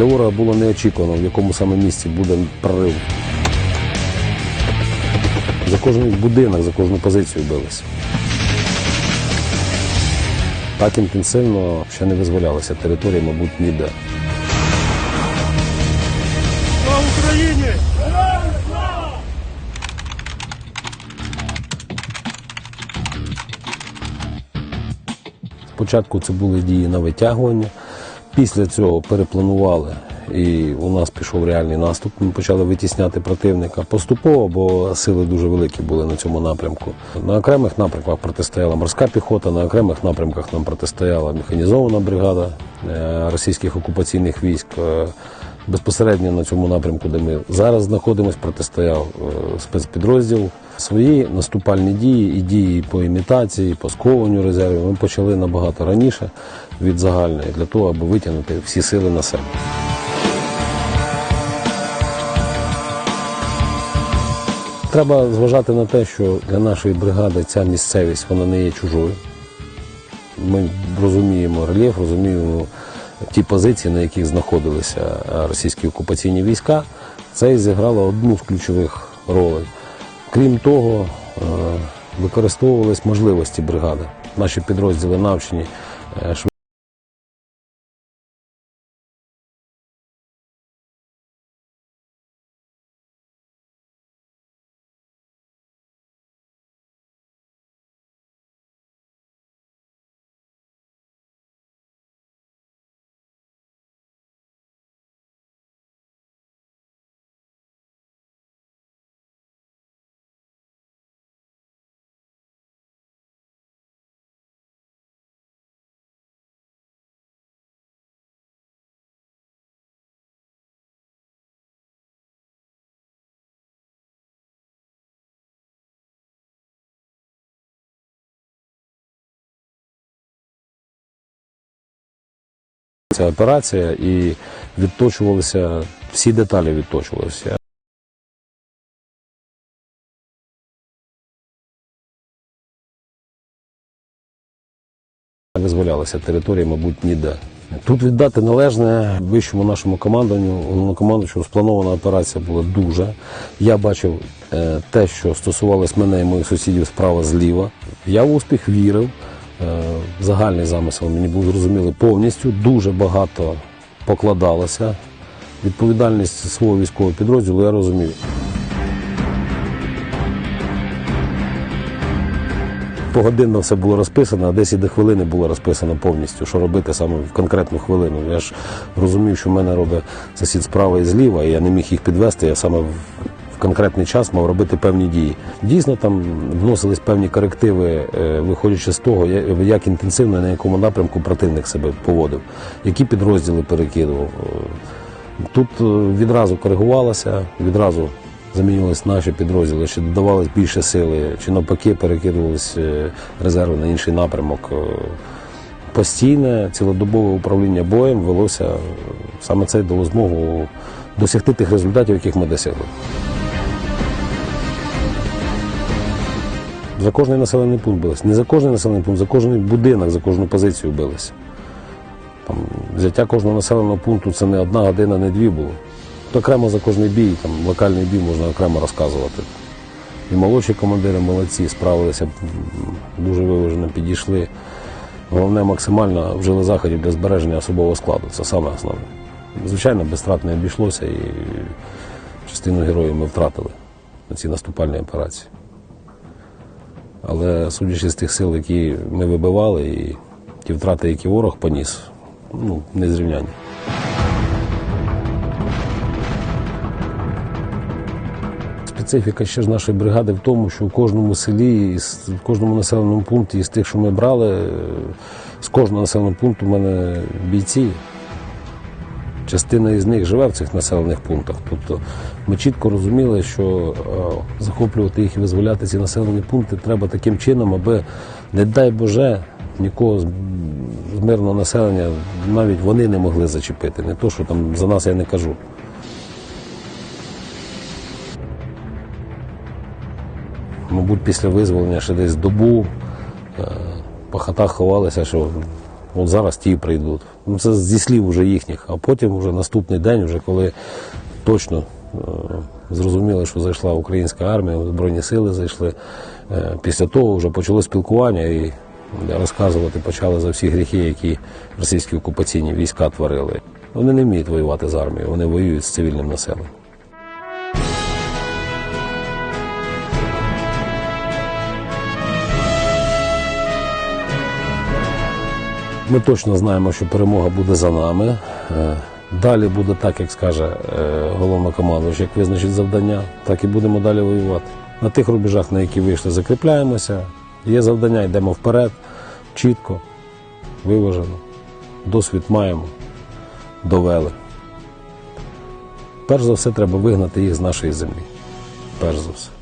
Для ворога було неочікувано, в якому саме місці буде прорив. За кожний будинок, за кожну позицію билися. Так інтенсивно ще не визволялися території, мабуть, ніде. Слава Україні! Спочатку це були дії на витягування, після цього перепланували, і у нас пішов реальний наступ. Ми почали витісняти противника поступово, бо сили дуже великі були на цьому напрямку. На окремих напрямках протистояла морська піхота, на окремих напрямках нам протистояла механізована бригада е, російських окупаційних військ. Безпосередньо на цьому напрямку, де ми зараз знаходимося, протистояв е, спецпідрозділ. Свої наступальні дії і дії по імітації, по скованню резервів ми почали набагато раніше від загальної для того, аби витягнути всі сили на себе. Треба зважати на те, що для нашої бригади ця місцевість вона не є чужою. Ми розуміємо рельєф, розуміємо ті позиції, на яких знаходилися е, російські окупаційні війська. Це і зіграло одну з ключових ролей. Крім того, е, використовувались можливості бригади. Наші підрозділи навчені ця операція і відточувалися, всі деталі відточувалися. Визволялися території, мабуть, ніде. Тут віддати належне вищому нашому командуванню, головнокомандуючому спланована операція була дуже. Я бачив е, те, що стосувалось мене і моїх сусідів справа зліва. Я в успіх вірив. Е, загальний замисел мені був зрозумілий повністю. Дуже багато покладалося. Відповідальність свого військового підрозділу я розумів. Погодинно все було розписано, а десь і до хвилини було розписано повністю, що робити саме в конкретну хвилину. Я ж розумів, що в мене робить сусід справа і зліва, і я не міг їх підвести. Я саме конкретний час мав робити певні дії. Дійсно, там вносились певні корективи, е, виходячи з того, як інтенсивно і на якому напрямку противник себе поводив, які підрозділи перекидував. Е, Тут е, відразу коригувалося, відразу замінювалися наші підрозділи, чи додавалось більше сили, чи навпаки перекидувались е, резерви на інший напрямок. Постійне цілодобове управління боєм велося саме це дало змогу досягти тих результатів, яких ми досягли. За кожний населений пункт билися. Не за кожний населений пункт, за кожен будинок, за кожну позицію билися. Там, взяття кожного населеного пункту це не одна година, не дві було. Окремо за кожний бій, там, локальний бій можна окремо розказувати. І молодші командири молодці, справилися, дуже виважено підійшли. Головне, максимально вжили заходів для збереження особового складу. Це саме основне. Звичайно, без не обійшлося і частину героїв ми втратили на цій наступальній операції. Але судячи з тих сил, які ми вибивали, і ті втрати, які ворог поніс, ну, незрівнянні. Специфіка ще ж нашої бригади в тому, що в кожному селі, в кожному населеному пункті із тих, що ми брали, е, з кожного населеного пункту в мене бійці. Частина із них живе в цих населених пунктах. Тобто ми чітко розуміли, що е, захоплювати їх і визволяти ці населені пункти треба таким чином, аби, не дай Боже, нікого з, мирного населення навіть вони не могли зачепити. Не то, що там за нас я не кажу. Мабуть, після визволення ще десь добу е, по хатах ховалися, що От зараз ті прийдуть. Ну, це зі слів вже їхніх, а потім вже наступний день, вже коли точно е, зрозуміли, що зайшла українська армія, Збройні сили зайшли. Е, після того вже почало спілкування і розказувати почали за всі гріхи, які російські окупаційні війська творили. Вони не вміють воювати з армією, вони воюють з цивільним населенням. Ми точно знаємо, що перемога буде за нами. Е, Далі буде так, як скаже е, головнокомандуючий, як визначить завдання, так і будемо далі воювати. На тих рубежах, на які вийшли, закріпляємося. Є завдання, йдемо вперед, чітко, виважено. Досвід маємо, довели. Перш за все, треба вигнати їх з нашої землі. Перш за все.